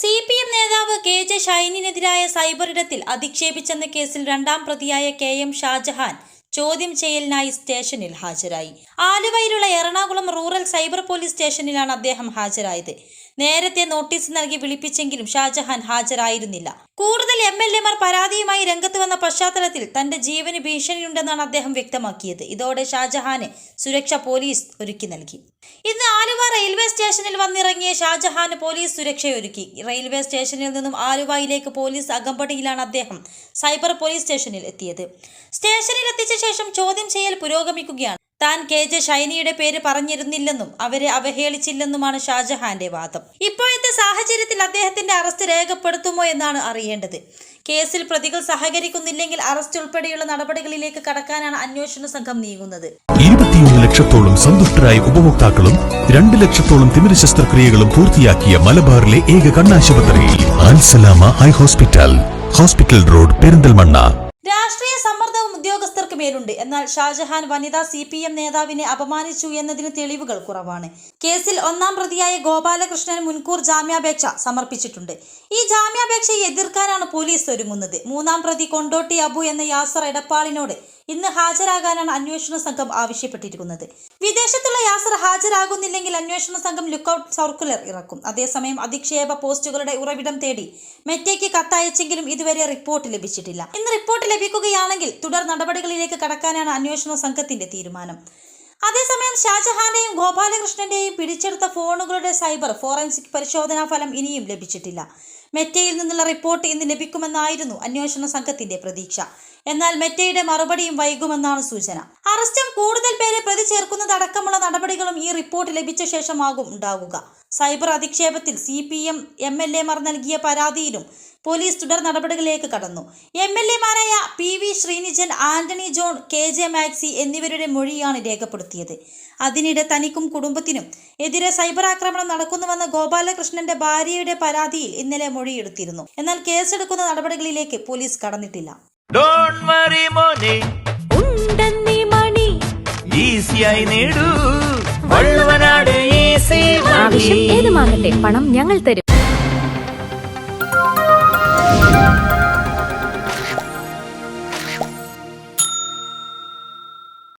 C P M നേതാവ് K J ഷൈനിനെതിരായ cyber ഇടത്തിൽ അധിക്ഷേപിച്ചെന്ന കേസിൽ രണ്ടാം പ്രതിയായ കെ എം ഷാജഹാൻ ചോദ്യം ചെയ്യലിനായി സ്റ്റേഷനിൽ ഹാജരായി. ആലുവയിലുള്ള എറണാകുളം റൂറൽ സൈബർ പോലീസ് സ്റ്റേഷനിലാണ് അദ്ദേഹം ഹാജരായത്. നേരത്തെ നോട്ടീസ് നൽകി വിളിപ്പിച്ചെങ്കിലും ഷാജഹാൻ ഹാജരായിരുന്നില്ല. കൂടുതൽ എം എൽ എമാർ പരാതിയുമായി രംഗത്ത് വന്ന പശ്ചാത്തലത്തിൽ തന്റെ ജീവന് ഭീഷണിയുണ്ടെന്നാണ് അദ്ദേഹം വ്യക്തമാക്കിയത്. ഇതോടെ ഷാജഹാന് സുരക്ഷ പോലീസ് ഒരുക്കി നൽകി. ഇന്ന് ആലുവ റെയിൽവേ സ്റ്റേഷനിൽ വന്നിറങ്ങിയ ഷാജഹാന് പോലീസ് സുരക്ഷയൊരുക്കി. റെയിൽവേ സ്റ്റേഷനിൽ നിന്നും ആലുവയിലേക്ക് പോലീസ് അകമ്പടിയിലാണ് അദ്ദേഹം സൈബർ പോലീസ് സ്റ്റേഷനിൽ എത്തിയത്. സ്റ്റേഷനിൽ എത്തിച്ച ശേഷം ചോദ്യം ചെയ്യൽ പുരോഗമിക്കുകയാണ്. താൻ കെ ജെ ഷൈനിയുടെ പേര് പറഞ്ഞിരുന്നില്ലെന്നും അവരെ അവഹേളിച്ചില്ലെന്നുമാണ് ഷാജഹാന്റെ വാദം. ഇപ്പോഴത്തെ സാഹചര്യത്തിൽ അദ്ദേഹത്തിന്റെ അറസ്റ്റ് രേഖപ്പെടുത്തുമോ എന്നാണ് അറിയേണ്ടത്. കേസിൽ പ്രതികൾ സഹകരിക്കുന്നില്ലെങ്കിൽ അറസ്റ്റ് ഉൾപ്പെടെയുള്ള നടപടികളിലേക്ക് കടക്കാനാണ് അന്വേഷണ സംഘം നീങ്ങുന്നത്. ഇരുപത്തിയൊന്ന് ലക്ഷത്തോളം സന്തുഷ്ടരായ ഉപഭോക്താക്കളും രണ്ട് ലക്ഷത്തോളം തിമിര ശസ്ത്രക്രിയകളും പൂർത്തിയാക്കിയ മലബാറിലെ ഏക കണ്ണാശുപത്രി ഹോസ്പിറ്റൽ. Hospital road Perinthalmanna. രാഷ്ട്രീയ സമ്മർദ്ദവും ഉദ്യോഗസ്ഥർക്ക് മേലുണ്ട്. എന്നാൽ ഷാജഹാൻ വനിതാ സി പി എം നേതാവിനെ അപമാനിച്ചു എന്നതിന് തെളിവുകൾ കുറവാണ്. കേസിൽ ഒന്നാം പ്രതിയായ ഗോപാലകൃഷ്ണൻ മുൻകൂർ ജാമ്യാപേക്ഷ സമർപ്പിച്ചിട്ടുണ്ട്. ഈ ജാമ്യാപേക്ഷയെ എതിർക്കാനാണ് പോലീസ് ഒരുങ്ങുന്നത്. മൂന്നാം പ്രതി കൊണ്ടോട്ടി അബു എന്ന യാസർ എടപ്പാളിനോട് ഇന്ന് ഹാജരാകാനാണ് അന്വേഷണ സംഘം ആവശ്യപ്പെട്ടിരിക്കുന്നത്. വിദേശത്തുള്ള യാസർ ഹാജരാകുന്നില്ലെങ്കിൽ അന്വേഷണ സംഘം ലുക്കൌട്ട് സർക്കുലർ ഇറക്കും. അതേസമയം അധിക്ഷേപ പോസ്റ്റുകളുടെ ഉറവിടം തേടി മെറ്റയ്ക്ക് കത്തയച്ചെങ്കിലും ഇതുവരെ റിപ്പോർട്ട് ലഭിച്ചിട്ടില്ല. ഇന്ന് റിപ്പോർട്ട് ലഭിക്കുകയാണെങ്കിൽ തുടർ നടപടികളിലേക്ക് കടക്കാനാണ് അന്വേഷണ സംഘത്തിന്റെ തീരുമാനം. അതേസമയം ഷാജഹാന്റെയും ഗോപാലകൃഷ്ണന്റെയും പിടിച്ചെടുത്ത ഫോണുകളുടെ സൈബർ ഫോറൻസിക് പരിശോധനാ ഫലം ഇനിയും ലഭിച്ചിട്ടില്ല. മെറ്റയിൽ നിന്നുള്ള റിപ്പോർട്ട് ഇന്ന് ലഭിക്കുമെന്നായിരുന്നു അന്വേഷണ സംഘത്തിന്റെ പ്രതീക്ഷ. എന്നാൽ മെറ്റയുടെ മറുപടിയും വൈകുമെന്നാണ് സൂചന. അറസ്റ്റും കൂടുതൽ പേരെ പ്രതി ചേർക്കുന്നതടക്കമുള്ള നടപടികളും ഈ റിപ്പോർട്ട് ലഭിച്ച ശേഷമാകും ഉണ്ടാകുക cyber അധിക്ഷേപത്തിൽ C P M M L എമാർ നൽകിയ പരാതിയിലും പോലീസ് തുടർ നടപടികളിലേക്ക് കടന്നു. M L എമാരായ P V Sreenijan Antony John K J Maxi എന്നിവരുടെ മൊഴിയാണ് രേഖപ്പെടുത്തിയത്. അതിനിടെ തനിക്കും കുടുംബത്തിനും എതിരെ സൈബർ ആക്രമണം നടക്കുന്നുവെന്ന ഗോപാലകൃഷ്ണന്റെ ഭാര്യയുടെ പരാതിയിൽ ഇന്നലെ മൊഴിയെടുത്തിരുന്നു. എന്നാൽ കേസെടുക്കുന്ന നടപടികളിലേക്ക് പോലീസ് കടന്നിട്ടില്ല. ഡോണ്ട് വറി മോനെ. ഉണ്ടെന്നീ മണി. ഈസിയായി നേടൂ. ഏതുമാകട്ടെ പണം ഞങ്ങൾ തരും.